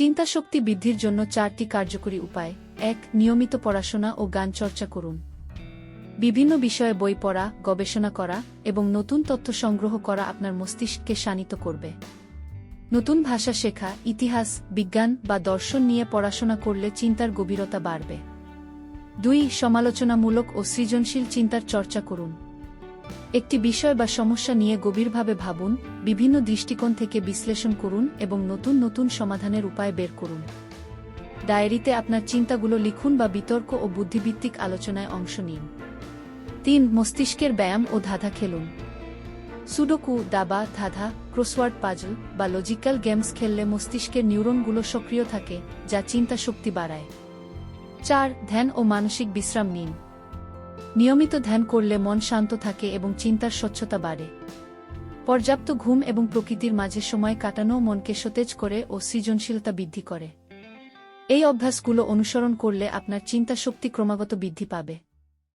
চিন্তাশক্তি বৃদ্ধির জন্য চারটি কার্যকরী উপায়। এক, নিয়মিত পড়াশোনা ও গান চর্চা করুন। বিভিন্ন বিষয়ে বই পড়া, গবেষণা করা এবং নতুন তথ্য সংগ্রহ করা আপনার মস্তিষ্ককে শানিত করবে। নতুন ভাষা শেখা, ইতিহাস, বিজ্ঞান বা দর্শন নিয়ে পড়াশোনা করলে চিন্তার গভীরতা বাড়বে। দুই, সমালোচনামূলক ও সৃজনশীল চিন্তার চর্চা করুন। একটি বিষয় বা সমস্যা নিয়ে গভীরভাবে ভাবুন, বিভিন্ন দৃষ্টিকোণ থেকে বিশ্লেষণ করুন এবং নতুন নতুন সমাধানের উপায় বের করুন। ডায়েরিতে আপনার চিন্তাগুলো লিখুন বা বিতর্ক ও বুদ্ধিভিত্তিক আলোচনায় অংশ নিন। তিন, মস্তিষ্কের ব্যায়াম ও ধাঁধা খেলুন। সুডোকু, দাবা, ধাঁধা, ক্রসওয়ার্ড পাজল বা লজিক্যাল গেমস খেললে মস্তিষ্কের নিউরনগুলো সক্রিয় থাকে, যা চিন্তা শক্তি বাড়ায়। চার, ধ্যান ও মানসিক বিশ্রাম নিন। নিয়মিত ধ্যান করলে মন শান্ত থাকে এবং চিন্তার স্বচ্ছতা বাড়ে। পর্যাপ্ত ঘুম এবং প্রকৃতির মাঝে সময় কাটানো মনকে সতেজ করে ও সৃজনশীলতা বৃদ্ধি করে। এই অভ্যাসগুলো অনুসরণ করলে আপনার চিন্তা শক্তি ক্রমাগত বৃদ্ধি পাবে।